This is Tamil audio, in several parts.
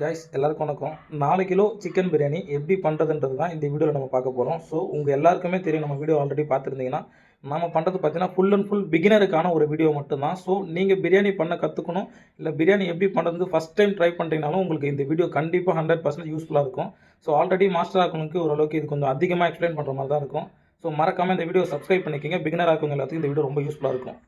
கைஸ் எல்லாருக்கும் வணக்கம். நாலு கிலோ சிக்கன் பிரியாணி எப்படி பண்ணுறதுன்றது தான் இந்த வீடியோவில் நம்ம பார்க்க போகிறோம் ஸோ உங்கள் எல்லாருக்குமே தெரியும் நம்ம வீடியோ ஆல்ரெடி பார்த்துருந்தீங்கன்னா நம்ம பண்ணுறது பார்த்தீங்கன்னா ஃபுல் அண்ட் ஃபுல் பிகினருக்கான ஒரு வீடியோ மட்டும்தான். ஸோ நீங்கள் பிரியாணி பண்ண கற்றுக்கணும் இல்லை பிரியாணி எப்படி பண்ணுறது ஃபஸ்ட் டைம் ட்ரை பண்ணுறீங்கனாலும் உங்களுக்கு இந்த வீடியோ கண்டிப்பாக ஹண்ட்ரட் பர்சன்ட் யூஸ்ஃபுல்லாக இருக்கும். ஸோ ஆல்ரெடி மாஸ்டர் ஆக்கணுக்கு ஓரளவுக்கு இது கொஞ்சம் அதிகமாக எக்ஸ்பிளைன் பண்ணுற மாதிரி தான் இருக்கும். ஸோ மறக்காமல் இந்த வீடியோ சப்ஸ்கிரைப் பண்ணிக்கோங்க. பிகினர் ஆக்கவங்க எல்லாத்துக்கும் இந்த வீடியோ ரொம்ப யூஸ்ஃபுல்லாக இருக்கும்.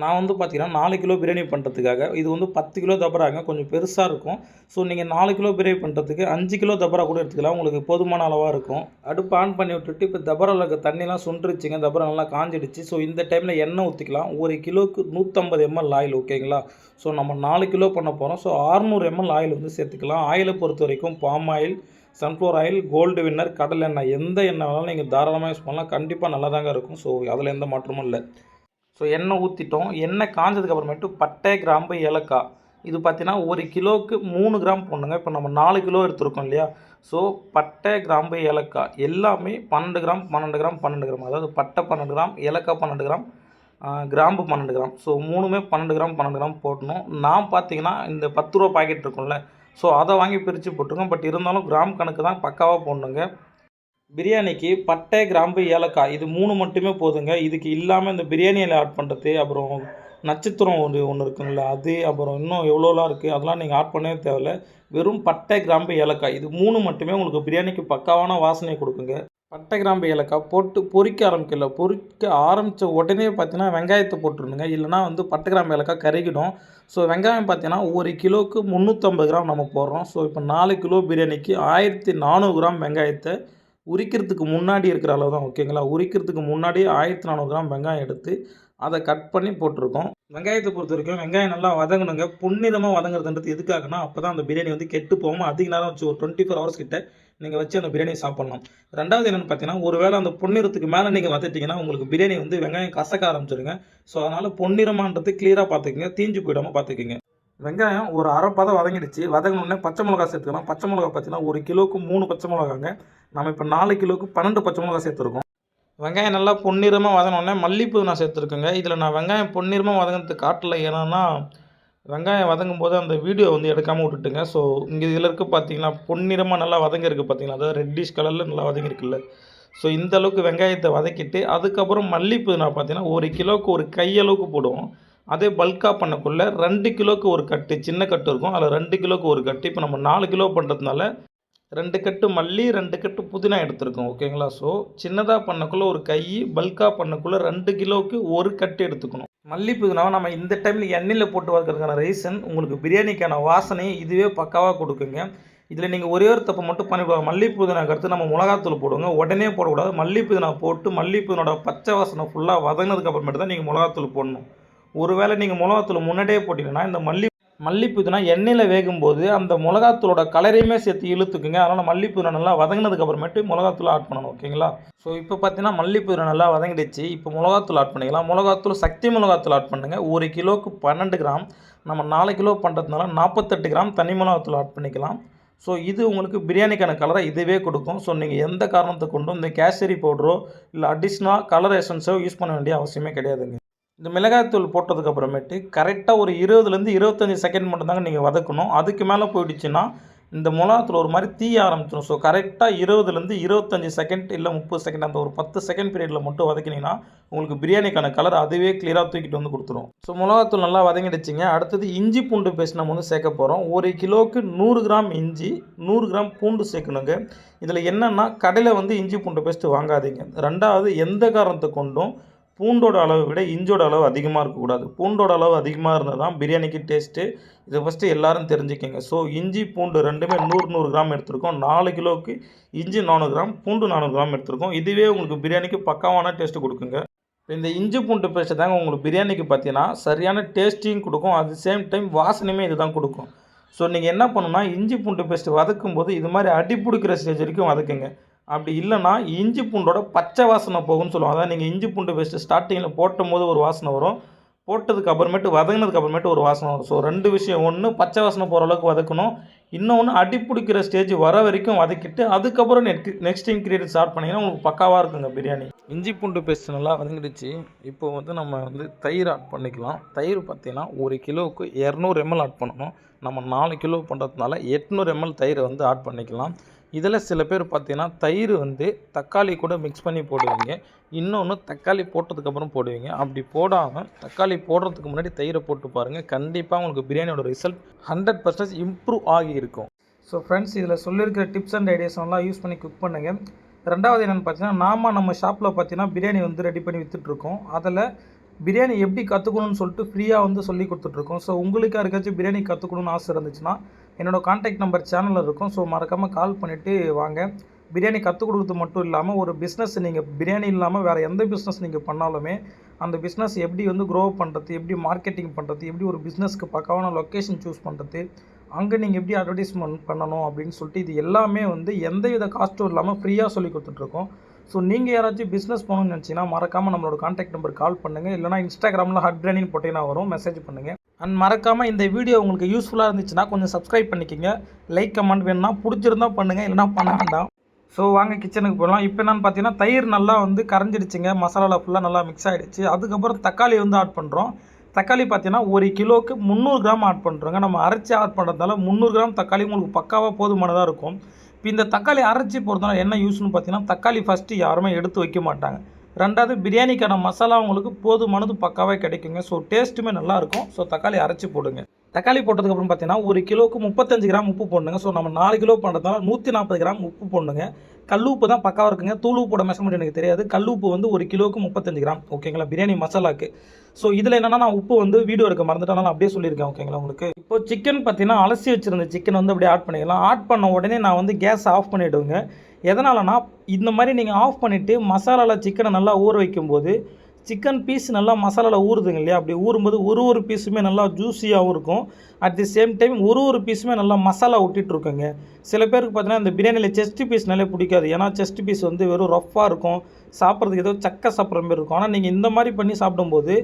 நான் வந்து பார்த்தீங்கன்னா நாலு கிலோ பிரியாணி பண்ணுறதுக்காக இது வந்து பத்து கிலோ தபராங்க கொஞ்சம் பெருசாக இருக்கும். ஸோ நீங்கள் நாலு கிலோ பிரியாணி பண்ணுறதுக்கு அஞ்சு கிலோ தபரா கூட எடுத்துக்கலாம் உங்களுக்கு போதுமான அளவாக இருக்கும். அடுப்பு ஆன் பண்ணி விட்டுட்டு இப்போ தபராவில் இருக்க தண்ணிலாம் சுண்டுருச்சுங்க தபரா நல்லா காஞ்சிடுச்சு. ஸோ இந்த டைமில் எண்ணெய் ஊற்றிக்கலாம் ஒரு கிலோவுக்கு நூற்றம்பது எம்எல் ஆயில் ஓகேங்களா ஸோ நம்ம நாலு கிலோ பண்ண போகிறோம் ஸோ ஆறுநூறு எம்எல் ஆயில் வந்து சேர்த்துக்கலாம். ஆயிலை பொறுத்த வரைக்கும் palm oil sunflower oil Gold Winner கடல் எண்ணெய் எந்த எண்ணெய் வேணாலும் நீங்கள் தாராளமாக யூஸ் பண்ணலாம். கண்டிப்பாக நல்லா தாங்க இருக்கும். ஸோ அதில் எந்த மாற்றமும் இல்லை. ஸோ எண்ணெய் ஊற்றிட்டோம் எண்ணெய் காஞ்சதுக்கு அப்புறமேட்டு பட்டை கிராம்பு ஏலக்காய். இது பார்த்தீங்கன்னா ஒரு கிலோவுக்கு மூணு கிராம் போடணுங்க. இப்போ நம்ம நாலு கிலோ எடுத்துருக்கோம் இல்லையா? ஸோ பட்டை கிராம்பு ஏலக்காய் எல்லாமே பன்னெண்டு கிராம் பன்னெண்டு கிராம் பன்னெண்டு கிராம். அதாவது பட்டை பன்னெண்டு கிராம் ஏலக்காய் பன்னெண்டு கிராம் கிராம்பு பன்னெண்டு கிராம். ஸோ மூணுமே பன்னெண்டு கிராம் பன்னெண்டு கிராம் போடணும். நான் பார்த்தீங்கன்னா இந்த பத்து ரூபா பாக்கெட் இருக்கும்ல. ஸோ அதை வாங்கி பிரித்து போட்டிருக்கோம். பட் இருந்தாலும் கிராம் கணக்கு தான் பக்காவாக போடணுங்க. பிரியாணிக்கு பட்டை கிராம்பு ஏலக்காய் இது மூணு மட்டுமே போதுங்க. இதுக்கு இல்லாமல் இந்த பிரியாணியில் ஆட் பண்ணுறது அப்புறம் நட்சத்திரம் ஒன்று ஒன்று இருக்குங்கள அது அப்புறம் இன்னும் எவ்வளோலாம் இருக்குது அதெல்லாம் நீங்கள் ஆட் பண்ணவே தேவையில்ல. வெறும் பட்டை கிராம்பு ஏலக்காய் இது மூணு மட்டுமே உங்களுக்கு பிரியாணிக்கு பக்காவான வாசனையை கொடுக்குங்க. பட்டை கிராம்பு ஏலக்காய் போட்டு பொறிக்க ஆரம்பிக்கல பொறிக்க ஆரம்பித்த உடனே பார்த்தீங்கன்னா வெங்காயத்தை போட்டுருணுங்க இல்லைனா வந்து பட்டை கிராம்பு ஏலக்காய் கருகிடும். ஸோ வெங்காயம் பார்த்தீங்கன்னா ஒரு கிலோவுக்கு முந்நூற்றம்பது கிராம் நம்ம போடுறோம். ஸோ இப்போ நாலு கிலோ பிரியாணிக்கு ஆயிரத்தி நானூறு கிராம் வெங்காயத்தை உரிக்கிறதுக்கு முன்னாடி இருக்கிற அளவு தான் ஓகேங்களா உரிக்கிறதுக்கு முன்னாடி ஆயிரத்தி நானூறு கிராம் வெங்காயம் எடுத்து அதை கட் பண்ணி போட்டிருக்கோம். வெங்காயத்தை பொறுத்த வரைக்கும் வெங்காயம் நல்லா வதங்கணுங்க. பொன்னிறமாக வதங்குறதுன்றது எதுக்காகனா அப்போ தான் அந்த பிரியாணி வந்து கெட்டு போகாமல் அதிக நேரம் வச்சு ஒரு டுவெண்ட்டி ஃபோர் ஹவர்ஸ் கிட்ட நீங்கள் வச்சு அந்த பிரியாணியை சாப்பிட்லாம். ரெண்டாவது என்னென்னு பார்த்தீங்கன்னா ஒருவேளை அந்த பொன்னிறத்துக்கு மேலே நீங்கள் வதட்டிங்கன்னா உங்களுக்கு பிரியாணி வந்து வெங்காயம் கசக்க ஆரம்பிச்சிருங்க. ஸோ அதனால் பொன்னிறமான்றது கிளியராக பார்த்துக்குங்க. தீஞ்சு போயிடாமல் பார்த்துக்குங்க. வெங்காயம் ஒரு அரை பதம் வதங்கிடுச்சு. வதங்கினோடனே பச்சை மிளகா சேர்த்துக்கலாம். பச்சை மிளகா பார்த்தீங்கன்னா ஒரு கிலோவுக்கு மூணு பச்சை மிளகாங்க நம்ம இப்போ நாலு கிலோவுக்கு பன்னெண்டு பச்சை மிளகா சேர்த்துருக்கோம். வெங்காயம் நல்லா பொன்னிறமாக வதங்கினோடனே மல்லிப்பூ நான் சேர்த்துருக்கேங்க. இதில் நான் வெங்காயம் பொன்னிறமாக வதங்கினது காட்டல. ஏன்னா வெங்காயம் வதங்கும் போது அந்த வீடியோ வந்து எடுக்காமல் விட்டுட்டுங்க. ஸோ இங்கே இதில் இருக்க பார்த்தீங்கன்னா பொன்னிறமாக நல்லா வதங்கியிருக்கு பார்த்தீங்களா அதாவது ரெட்டிஷ் கலரில் நல்லா வதங்கியிருக்குல்ல. ஸோ இந்த அளவுக்கு வெங்காயத்தை வதக்கிட்டு அதுக்கப்புறம் மல்லிப்பூ நான் பார்த்தீங்கன்னா ஒரு கிலோவுக்கு ஒரு கையளவுக்கு போடுவோம். அதே பல்காக பண்ணக்குள்ளே ரெண்டு கிலோக்கு ஒரு கட்டு சின்ன கட்டு இருக்கும். அதில் ரெண்டு கிலோக்கு ஒரு கட்டு. இப்போ நம்ம நாலு கிலோ பண்ணுறதுனால ரெண்டு கட்டு மல்லி ரெண்டு கட்டு புதினா எடுத்துருக்கோம். ஓகேங்களா ஸோ சின்னதாக பண்ணக்குள்ளே ஒரு கை பல்காக பண்ணக்குள்ளே ரெண்டு கிலோவுக்கு ஒரு கட்டு எடுத்துக்கணும். மல்லி புதினாவை நம்ம இந்த டைமில் எண்ணெயில் போட்டு வளர்க்குறதுக்கான ரீசன் உங்களுக்கு பிரியாணிக்கான வாசனையை இதுவே பக்காவாக கொடுக்குங்க. இதில் நீங்கள் ஒரே ஒரு தப்பை மட்டும் பண்ணிவிடுவாங்க மல்லி புதினாக்கு அடுத்து நம்ம மிளகாத்தூள் போடுவோங்க உடனே போடக்கூடாது. மல்லி புதினா போட்டு மல்லி புதினோட பச்சை வாசனை ஃபுல்லாக வதங்கினதுக்கு அப்புறமேட்டு தான் நீங்கள் மிளகாத்தூள் போடணும். ஒருவேளை நீங்கள் மிளகாத்தூள் முன்னாடியே போட்டிங்கன்னா இந்த மல்லி மல்லி எண்ணெயில் வேகும்போது அந்த மிளகாத்தூளோட கலரையுமே சேர்த்து இழுத்துக்குங்க. அதனால் மல்லிப்பூரை நல்லா வதங்கினதுக்கு அப்புறமேட்டு மிளகாத்தூள் ஆட் பண்ணணும் ஓகேங்களா? ஸோ இப்போ பார்த்தீங்கன்னா மல்லிப்பூரை நல்லா வதங்கிடுச்சு. இப்போ மிளகாத்தூள் ஆட் பண்ணிக்கலாம். மிளகாத்தூள் சக்தி மிளகாத்தூள் ஆட் பண்ணுங்கள் ஒரு கிலோவுக்கு பன்னெண்டு கிராம். நம்ம நாலு கிலோ பண்ணுறதுனால நாற்பத்தெட்டு கிராம் தனி மிளகாத்தூள் ஆட் பண்ணிக்கலாம். ஸோ இது உங்களுக்கு பிரியாணிக்கான கலரை இதுவே கொடுக்கும். ஸோ நீங்கள் எந்த காரணத்தை கொண்டும் இந்த கேசரி பவுடரோ இல்லை அடிஷ்னலாக கலர் எசன்ஸோ யூஸ் பண்ண வேண்டிய அவசியமே கிடையாதுங்க. இந்த மிளகாய்த்தூள் போட்டதுக்கு அப்புறமேட்டு கரெக்டாக ஒரு இருபதுலேருந்து இருபத்தஞ்சி செகண்ட் மட்டும்தாங்க நீங்கள் வதக்கணும். அதுக்கு மேலே போயிடுச்சுன்னா இந்த மிளகாத்தூள் ஒரு மாதிரி தீய ஆரம்பிச்சிடும் ஸோ கரெக்டாக இருபதுலேருந்து இருபத்தஞ்சி செகண்ட் இல்லை முப்பது செகண்ட் அந்த ஒரு பத்து செகண்ட் பீரியடில் மட்டும் வதக்கினீங்கன்னா உங்களுக்கு பிரியாணிக்கான கலர் அதுவே கிளியராக தூக்கிட்டு வந்து கொடுத்துரும். ஸோ மிளகாத்தூள் நல்லா வதங்கிடுச்சிங்க. அடுத்தது இஞ்சி பூண்டு பேஸ்ட் நம்ம வந்து சேர்க்க போகிறோம் ஒரு கிலோவுக்கு நூறு கிராம் இஞ்சி நூறு கிராம் பூண்டு சேர்க்கணுங்க. இதில் என்னென்னா கடையில் வந்து இஞ்சி பூண்டு பேஸ்ட்டு வாங்காதீங்க. ரெண்டாவது எந்த காரணத்தை கொண்டும் பூண்டோட அளவை விட இஞ்சோட அளவு அதிகமாக இருக்கக்கூடாது பூண்டோட அளவு அதிகமாக இருந்தால் தான் பிரியாணிக்கு டேஸ்ட்டு இதை ஃபஸ்ட்டு எல்லாரும் தெரிஞ்சுக்கங்க. ஸோ இஞ்சி பூண்டு ரெண்டுமே நூறு நூறு கிராம் எடுத்திருக்கோம். நாலு கிலோவுக்கு இஞ்சி நானூறு கிராம் பூண்டு நானூறு கிராம் எடுத்திருக்கோம். இதுவே உங்களுக்கு பிரியாணிக்கு பக்காவான டேஸ்ட்டு கொடுக்குங்க. இந்த இஞ்சி பூண்டு பேஸ்ட்டு தாங்க உங்களுக்கு பிரியாணிக்கு பார்த்தீங்கன்னா சரியான டேஸ்ட்டையும் கொடுக்கும். அட் சேம் டைம் வாசனையுமே இது தான் கொடுக்கும். ஸோ நீங்கள் என்ன பண்ணுன்னா இஞ்சி பூண்டு பேஸ்ட்டு வதக்கும் போது இது மாதிரி அடி பிடிக்கிற ஸ்டேஜ் வரைக்கும் வதக்குங்க. அப்படி இல்லைன்னா இஞ்சி பூண்டோட பச்சை வாசனை போகும்னு சொல்லுவாங்க. அதாவது நீங்கள் இஞ்சி பூண்டு பேஸ்ட்டு ஸ்டார்டிங்கில் போட்டும் போது ஒரு வாசனை வரும். போட்டதுக்கு அப்புறமேட்டு வதங்கினதுக்கு அப்புறமேட்டு ஒரு வாசனை வரும். ஸோ ரெண்டு விஷயம். ஒன்று பச்சை வாசனை போகிற அளவுக்கு வதக்கணும். இன்னொன்று அடி பிடிக்கிற ஸ்டேஜ் வர வரைக்கும் வதக்கிட்டு அதுக்கப்புறம் நெட் நெக்ஸ்ட் இன்க்ரீடியன்ட் ஸ்டார்ட் பண்ணிங்கன்னா உங்களுக்கு பக்காவாக இருக்குங்க பிரியாணி. இஞ்சி பூண்டு பேஸ்ட் நல்லா வதங்கிடுச்சு. இப்போ வந்து நம்ம வந்து தயிர் ஆட் பண்ணிக்கலாம். தயிர் பார்த்தீங்கன்னா ஒரு கிலோவுக்கு இரநூறு எம்எல் ஆட் பண்ணணும். நம்ம நாலு கிலோ பண்ணுறதுனால எட்நூறு எம்எல் தயிரை வந்து ஆட் பண்ணிக்கலாம். இதில் சில பேர் பார்த்தீங்கன்னா தயிர் வந்து தக்காளி கூட மிக்ஸ் பண்ணி போடுவீங்க. இன்னொன்று தக்காளி போட்டதுக்கப்புறம் போடுவீங்க. அப்படி போடாமல் தக்காளி போடுறதுக்கு முன்னாடி தயிரை போட்டு பாருங்கள் கண்டிப்பாக உங்களுக்கு பிரியாணியோட ரிசல்ட் ஹண்ட்ரட் பர்சன்ட் இம்ப்ரூவ் ஆகி இருக்கும். ஸோ ஃப்ரெண்ட்ஸ் இதில் சொல்லியிருக்கிற டிப்ஸ் அண்ட் ஐடியாஸ் எல்லாம் யூஸ் பண்ணி குக் பண்ணுங்கள் ரெண்டாவது என்னென்னு பார்த்தீங்கன்னா நாம நம்ம ஷாப்பில் பார்த்தீங்கன்னா பிரியாணி வந்து ரெடி பண்ணி விற்றுட்ருக்கோம் அதில் பிரியாணி எப்படி கற்றுக்கணும்னு சொல்லிட்டு ஃப்ரீயாக வந்து சொல்லி கொடுத்துட்ருக்கோம் ஸோ உங்களுக்கு யாருக்காச்சும் பிரியாணி கற்றுக்கணும்னு ஆசை இருந்துச்சுன்னா என்னோடய காண்டாக்ட் நம்பர் சேனலில் இருக்கும். ஸோ மறக்காமல் கால் பண்ணிவிட்டு வாங்க. பிரியாணி கற்றுக் கொடுக்குறது மட்டும் இல்லாமல் ஒரு பிஸ்னஸ் நீங்கள் பிரியாணி இல்லாமல் வேறு எந்த பிஸ்னஸ் நீங்கள் பண்ணாலுமே அந்த பிஸ்னஸ் எப்படி வந்து க்ரோ பண்ணுறது எப்படி மார்க்கெட்டிங் பண்ணுறது எப்படி ஒரு பிஸ்னஸ்க்கு பக்காவான லொக்கேஷன் சூஸ் பண்ணுறது அங்கே நீங்கள் எப்படி அட்வர்டைஸ்மெண்ட் பண்ணணும் அப்படின்னு சொல்லிட்டு இது எல்லாமே வந்து எந்த வித காஸ்ட்டும் இல்லாமல் ஃப்ரீயாக சொல்லி கொடுத்துட்ருக்கோம் ஸோ நீங்கள் யாராச்சும் பிஸ்னஸ் பண்ணணும்னு நினச்சிங்கன்னா மறக்காமல் நம்மளோட காண்டாக்ட் நம்பர் கால் பண்ணுங்கள் இல்லைனா இன்ஸ்டாகிராமில் ஹட் பிரியாணின்னு போட்டிங்கன்னா வரும். மெசேஜ் பண்ணுங்கள் அண்ட் மறக்காமல் இந்த வீடியோ உங்களுக்கு யூஸ்ஃபுல்லாக இருந்துச்சுன்னா கொஞ்சம் சப்ஸ்கிரைப் பண்ணிக்கோங்க. லைக் கமெண்ட் வேணும்னா பிடிச்சிருந்தா பண்ணுங்கள் இல்லைனா பண்ண வேண்டாம். ஸோ வாங்க கிச்சனுக்கு போகலாம் இப்போ என்னென்னு பார்த்தீங்கன்னா தயிர் நல்லா வந்து கரைஞ்சிடுச்சுங்க. மசாலாவில் ஃபுல்லாக நல்லா மிக்ஸ் ஆகிடுச்சு அதுக்கப்புறம் தக்காளி வந்து ஆட் பண்ணுறோம் தக்காளி பார்த்தீங்கன்னா ஒரு கிலோவுக்கு முந்நூறு கிராம் ஆட் பண்ணுறோங்க நம்ம அரைச்சி ஆட் பண்ணுறதால முந்நூறு கிராம் தக்காளி உங்களுக்கு பக்காவாக போதுமானதாக இருக்கும். இப்போ இந்த தக்காளி அரைச்சி போகிறதுனால என்ன யூஸ்னு பார்த்தீங்கன்னா தக்காளி ஃபஸ்ட்டு யாருமே எடுத்து வைக்க மாட்டாங்க. ரெண்டாவது பிரியாணிக்கான மசாலா உங்களுக்கு போதுமானது பக்காவாக கிடைக்குங்க. ஸோ டேஸ்ட்டுமே நல்லாயிருக்கும் ஸோ தக்காளி அரைச்சி போடுங்க. தக்காளி போட்டதுக்கப்புறம் பார்த்தீங்கன்னா ஒரு கிலோவுக்கு முப்பத்தஞ்சு கிராம் உப்பு போடணுங்க. ஸோ நம்ம நாலு கிலோ பண்ணுறதுனால நூற்றி நாற்பது கிராம் உப்பு போடணுங்க. கல் உப்பு தான் பக்காவாக இருக்குங்க. தூள் உப்போட மெஷர்மெண்ட் எனக்கு தெரியாது. கல் உப்பு வந்து ஒரு கிலோவுக்கு முப்பத்தஞ்சு கிராம். ஓகேங்களா பிரியாணி மசாலாக்கு ஸோ இதில் என்னென்னா நான் உப்பு வந்து வீடியோ இருக்க மறந்துட்டேன். நான் அப்படியே சொல்லியிருக்கேன். ஓகேங்களா உங்களுக்கு? இப்போ சிக்கன் பார்த்தீங்கன்னா அலசி வச்சிருந்த சிக்கன் வந்து அப்படியே ஆட் பண்ணிக்கலாம். ஆட் பண்ண உடனே நான் வந்து கேஸ் ஆஃப் பண்ணிவிடுவேங்க எதனாலனா இந்த மாதிரி நீங்கள் ஆஃப் பண்ணிவிட்டு மசாலாவில் சிக்கனை நல்லா ஊற வைக்கும்போது சிக்கன் பீஸ் நல்லா மசாலாவில் ஊறுதுங்க இல்லையா? அப்படி ஊறும்போது ஒரு ஒரு பீஸுமே நல்லா ஜூஸியாகவும் இருக்கும். அட் தி சேம் டைம் ஒரு ஒரு பீஸுமே நல்லா மசாலா ஒட்டிகிட்ருக்குங்க சில பேருக்கு பார்த்தீங்கன்னா இந்த பிரியாணியில் செஸ்ட் பீஸ்னாலே பிடிக்காது. ஏன்னா செஸ்ட் பீஸ் வந்து வெறும் ரஃப்பாக இருக்கும். சாப்பிட்றதுக்கு ஏதோ சக்கை சாப்பிட்ற மாதிரி இருக்கும். ஆனால் நீங்கள் இந்த மாதிரி பண்ணி சாப்பிடும்போது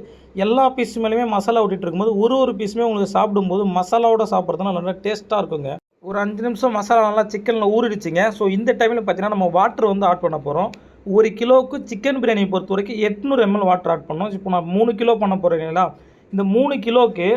எல்லா பீஸ் மேலேயுமே மசாலா ஒட்டிகிட்டு இருக்கும்போது ஒரு ஒரு பீஸுமே உங்களுக்கு சாப்பிடும்போது மசாலாவோட சாப்பிட்றதுனால நல்லா டேஸ்ட்டாக இருக்குங்க. ஒரு அஞ்சு நிமிஷம் மசாலா நல்லா சிக்கனில் ஊறிடுச்சிங்க. ஸோ இந்த டைமில் பார்த்தீங்கன்னா நம்ம வாட்டர் வந்து ஆட் பண்ண போகிறோம் ஒரு கிலோவுக்கு சிக்கன் பிரியாணி பொறுத்த வரைக்கும் எட்நூறு எம்எல் வாட்டர் ஆட் பண்ணோம் இப்போ நான் மூணு கிலோ பண்ண போகிறீங்களா இந்த மூணு கிலோவுக்கு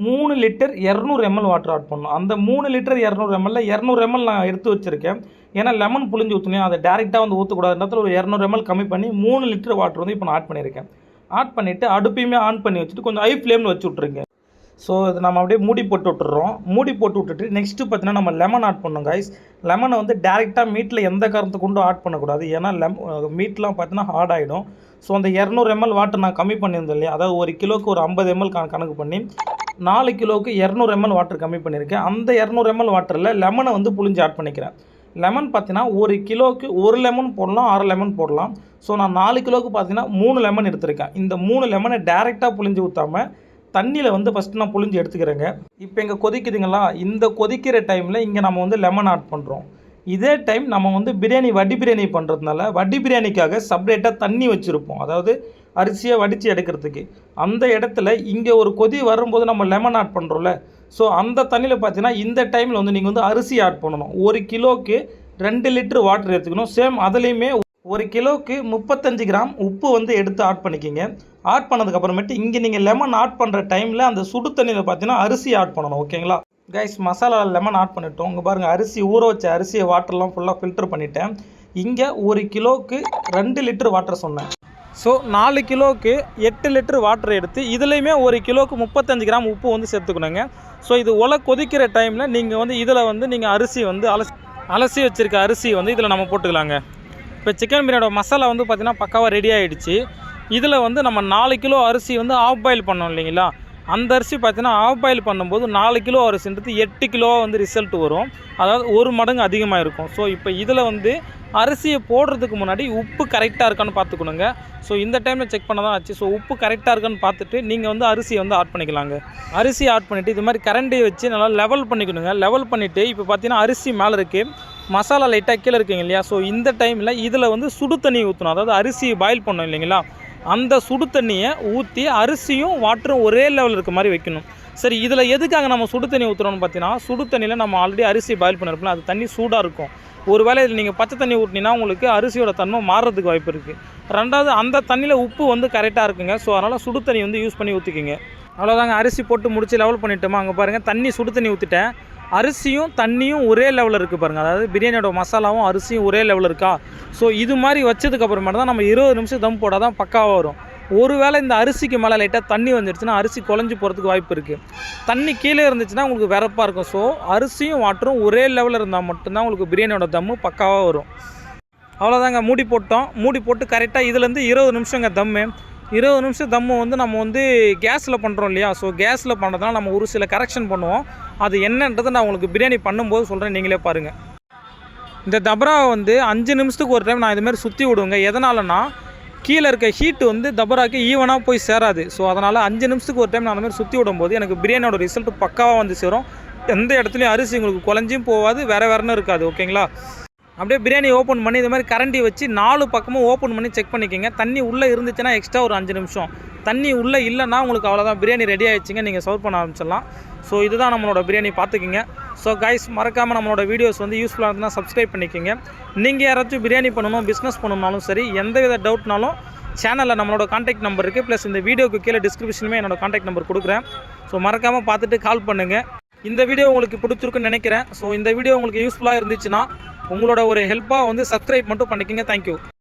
மூணு லிட்டர் இரநூறு எம்எல் வாட்டர் ஆட் பண்ணோம் அந்த மூணு லிட்டர் இரநூறு எம்எல்ல இரநூறு எம்எல் நான் எடுத்து வச்சுருக்கேன். ஏன்னா லெமன் புளிஞ்சு ஊற்றணும் அதை டேரெக்டாக வந்து ஊற்றக்கூடாதுன்றதுல ஒரு இரநூறு எம்எல் கம்மி பண்ணி மூணு லிட்டர் வாட்டர் வந்து இப்போ நான் ஆட் பண்ணியிருக்கேன். ஆட் பண்ணிவிட்டு அடுப்பையுமே ஆன் பண்ணி வச்சுட்டு கொஞ்சம் ஐ ஃப்ளேமில் வச்சு விட்ருங்க ஸோ இது நம்ம அப்படியே மூடி போட்டு விட்டுறோம். மூடி போட்டு விட்டுட்டு நெக்ஸ்ட்டு பார்த்தீங்கன்னா நம்ம லெமன் ஆட் பண்ணோம் கைஸ் லெமனை வந்து டேரெக்டாக மீட்டில் எந்த காரணத்தை கொண்டும் ஆட் பண்ணக்கூடாது. ஏன்னா லெம் மீட்லாம் பார்த்தீங்கன்னா ஹார்ட் ஆகிடும் ஸோ அந்த இரநூறு எம்எல் வாட்டர் நான் கம்மி பண்ணியிருந்தேன் இல்லையா? அதாவது ஒரு கிலோவுக்கு ஒரு ஐம்பது எம்எல் கணக்கு பண்ணி நாலு கிலோவுக்கு இரநூறு எம்எல் வாட்டர் கம்மி பண்ணியிருக்கேன். அந்த இரநூறு எம்எல் வாட்டரில் லெமனை வந்து புளிஞ்சு ஆட் பண்ணிக்கிறேன். லெமன் பார்த்தீங்கன்னா ஒரு கிலோவுக்கு ஒரு லெமன் போடலாம் ஆறு லெமன் போடலாம். ஸோ நான் நாலு கிலோவுக்கு பார்த்தீங்கன்னா மூணு லெமன் எடுத்திருக்கேன். இந்த மூணு லெமனை டேரெக்டாக புளிஞ்சு ஊற்றாமல் தண்ணியில் வந்து ஃபஸ்ட்டு நான் புழிஞ்சு எடுத்துக்கிறேங்க. இப்போ இங்கே கொதிக்குதுங்களா? இந்த கொதிக்கிற டைமில் இங்கே நம்ம வந்து லெமன் ஆட் பண்ணுறோம் இதே டைம் நம்ம வந்து பிரியாணி வடி பிரியாணி பண்ணுறதுனால வடி பிரியாணிக்காக செப்ரேட்டாக தண்ணி வச்சுருப்போம். அதாவது அரிசியை வடித்து எடுக்கிறதுக்கு. அந்த இடத்துல இங்கே ஒரு கொதி வரும்போது நம்ம லெமன் ஆட் பண்ணுறோம்ல ஸோ அந்த தண்ணியில் பார்த்தீங்கன்னா இந்த டைமில் வந்து நீங்கள் வந்து அரிசி ஆட் பண்ணணும். ஒரு கிலோவுக்கு ரெண்டு லிட்டர் வாட்டர் எடுத்துக்கணும். சேம் அதுலேயுமே ஒரு கிலோவுக்கு முப்பத்தஞ்சு கிராம் உப்பு வந்து எடுத்து ஆட் பண்ணிக்கிங்க. ஆட் பண்ணதுக்கு அப்புறமேட்டு இங்கே நீங்கள் லெமன் ஆட் பண்ணுற டைமில் அந்த சுடு தண்ணியில் பார்த்தீங்கன்னா அரிசி ஆட் பண்ணணும் ஓகேங்களா கைஸ் மசாலா லெமன் ஆட் பண்ணிட்டோம். இங்கே பாருங்கள் அரிசி ஊற வச்ச அரிசியை வாட்டர்லாம் ஃபுல்லாக ஃபில்டர் பண்ணிட்டேன். இங்கே ஒரு கிலோவுக்கு ரெண்டு லிட்டர் வாட்டர் சொன்னேன். ஸோ நாலு கிலோவுக்கு எட்டு லிட்டர் வாட்டர் எடுத்து இதுலேயுமே ஒரு கிலோவுக்கு முப்பத்தஞ்சு கிராம் உப்பு வந்து சேர்த்துக்கணுங்க. ஸோ இது ஒலை கொதிக்கிற டைமில் நீங்கள் வந்து இதில் வந்து நீங்கள் அரிசி வந்து அலசி அலசி வச்சுருக்க அரிசி வந்து இதில் நம்ம போட்டுக்கலாங்க. இப்போ சிக்கன் பிரியாணியோட மசாலா வந்து பார்த்திங்கன்னா பக்காவாக ரெடி ஆகிடுச்சு இதில் வந்து நம்ம நாலு கிலோ அரிசி வந்து ஆஃப் பாயில் பண்ணோம் இல்லைங்களா? அந்த அரிசி பார்த்தீங்கன்னா ஆஃப் பாயில் பண்ணும்போது நாலு கிலோ அரிசின்றது எட்டு கிலோவாக வந்து ரிசல்ட் வரும். அதாவது ஒரு மடங்கு அதிகமாக இருக்கும். ஸோ இப்போ இதில் வந்து அரிசியை போடுறதுக்கு முன்னாடி உப்பு கரெக்டாக இருக்கான்னு பார்த்துக்கணுங்க. ஸோ இந்த டைமில் செக் பண்ண தான் ஆச்சு. ஸோ உப்பு கரெக்டாக இருக்கான்னு பார்த்துட்டு நீங்கள் வந்து அரிசியை வந்து ஆட் பண்ணிக்கலாங்க. அரிசி ஆட் பண்ணிவிட்டு இது மாதிரி கரண்டி வச்சு நல்லா லெவல் பண்ணிக்கணுங்க. லெவல் பண்ணிவிட்டு இப்போ பார்த்தீங்கன்னா அரிசி மேலே இருக்குது மசாலா லைட்டாக கீழே இருக்குங்க இல்லையா? ஸோ இந்த டைமில் இதில் வந்து சுடு தண்ணி ஊற்றணும் அதாவது அரிசி பாயில் பண்ணோம் இல்லைங்களா? அந்த சுடு தண்ணியை ஊற்றி அரிசியும் வாட்டரும் ஒரே லெவலில் இருக்க மாதிரி வைக்கணும். சரி இதில் எதுக்காக நம்ம சுடு தண்ணி ஊற்றுறோம்னு பார்த்தீங்கன்னா சுடு தண்ணியில் நம்ம ஆல்ரெடி அரிசி பாயில் பண்ணிருப்போம் அது தண்ணி சூடாக இருக்கும். ஒரு வேளை இதில் நீங்கள் பச்சை தண்ணி ஊற்றினா உங்களுக்கு அரிசியோட தன்மை மாறுறதுக்கு வாய்ப்பு இருக்குது ரெண்டாவது அந்த தண்ணியில் உப்பு வந்து கரெக்டாக இருக்குங்க. ஸோ அதனால் சுடு தண்ணி வந்து யூஸ் பண்ணி ஊற்றிக்கிங்க அவ்வளோதாங்க அரிசி போட்டு முடிச்சு லெவல் பண்ணிட்டோமா அங்கே பாருங்கள் தண்ணி சுடு தண்ணி ஊற்றிட்டேன் அரிசியும் தண்ணியும் ஒரே லெவலில் இருக்குது பாருங்கள் அதாவது பிரியாணியோட மசாலாவும் அரிசியும் ஒரே லெவலில் இருக்கா? ஸோ இது மாதிரி வச்சதுக்கப்புறமேட்டு தான் நம்ம இருபது நிமிஷம் தம் போட்டால் தான் பக்காவாக வரும். ஒருவேளை இந்த அரிசிக்கு மேலே லைட்டாக தண்ணி வந்துடுச்சுன்னா அரிசி குழஞ்சி போகிறதுக்கு வாய்ப்பு இருக்குது தண்ணி கீழே இருந்துச்சுன்னா உங்களுக்கு விறப்பாக இருக்கும். ஸோ அரிசியும் வாட்டரும் ஒரே லெவலில் இருந்தால் மட்டும்தான் உங்களுக்கு பிரியாணியோட தம்மு பக்காவாக வரும். அவ்வளோதாங்க மூடி போட்டோம். மூடி போட்டு கரெக்டாக இதுலேருந்து இருபது நிமிஷங்க தம்மு. இருபது நிமிஷம் தம்மு வந்து நம்ம வந்து கேஸில் பண்ணுறோம் இல்லையா? ஸோ கேஸில் பண்ணுறதுனால நம்ம ஒரு சில கரெக்ஷன் பண்ணுவோம். அது என்னன்றதை நான் உங்களுக்கு பிரியாணி பண்ணும்போது சொல்கிறேன் நீங்களே பாருங்கள் இந்த தபராவை வந்து அஞ்சு நிமிஷத்துக்கு ஒரு டைம் நான் இதுமாரி சுற்றி விடுவேங்க. எதனாலனா கீழே இருக்க ஹீட்டு வந்து தபராக்கு ஈவனாக போய் சேராது. ஸோ அதனால் அஞ்சு நிமிஷத்துக்கு ஒரு டைம் நான் அந்த மாதிரி சுற்றி விடும்போது எனக்கு பிரியாணியோட ரிசல்ட் பக்காவாக வந்து சேரும். எந்த இடத்துலையும் அரிசி உங்களுக்கு குழஞ்சியும் போகாது. வேறு வேறுன்னு இருக்காது. ஓகேங்களா அப்படியே பிரியாணி ஓப்பன் பண்ணி இது மாதிரி கரண்டி வச்சு நாலு பக்கமும் ஓப்பன் பண்ணி செக் பண்ணிக்கோங்க. தண்ணி உள்ளே இருந்துச்சுன்னா எக்ஸ்ட்ரா ஒரு அஞ்சு நிமிஷம். தண்ணி உள்ளே இல்லைன்னா உங்களுக்கு அவ்வளோதான் பிரியாணி ரெடி ஆகிடுச்சிங்க நீங்கள் சர்வ் பண்ண ஆரம்பிச்சிடலாம். ஸோ இதுதான் நம்மளோட பிரியாணி பார்த்துக்கிங்க. ஸோ கைஸ் மறக்காமல் நம்மளோட வீடியோஸ் வந்து யூஸ்ஃபுல்லாக இருந்தால் சப்ஸ்கிரைப் பண்ணிக்கோங்க. நீங்கள் யாராச்சும் பிரியாணி பண்ணணும் பிஸ்னஸ் பண்ணணும்னாலும் சரி எந்த வித டவுட்னாலும் சேனலில் நம்மளோட காண்டாக்ட் நம்பர் இருக்குது ப்ளஸ் இந்த வீடியோக்கு கீழே டிஸ்கிரிப்ஷனுமே என்னோட காண்டாக்ட் நம்பர் கொடுக்குறேன். ஸோ மறக்காமல் பார்த்துட்டு கால் பண்ணுங்கள் இந்த வீடியோ உங்களுக்கு பிடிச்சிருக்குன்னு நினைக்கிறேன். ஸோ இந்த வீடியோ உங்களுக்கு யூஸ்ஃபுல்லாக இருந்துச்சுன்னா உங்களோட ஒரு ஹெல்ப்பாக வந்து சப்ஸ்கிரைப் மட்டும் பண்ணிக்கோங்க. தேங்க்யூ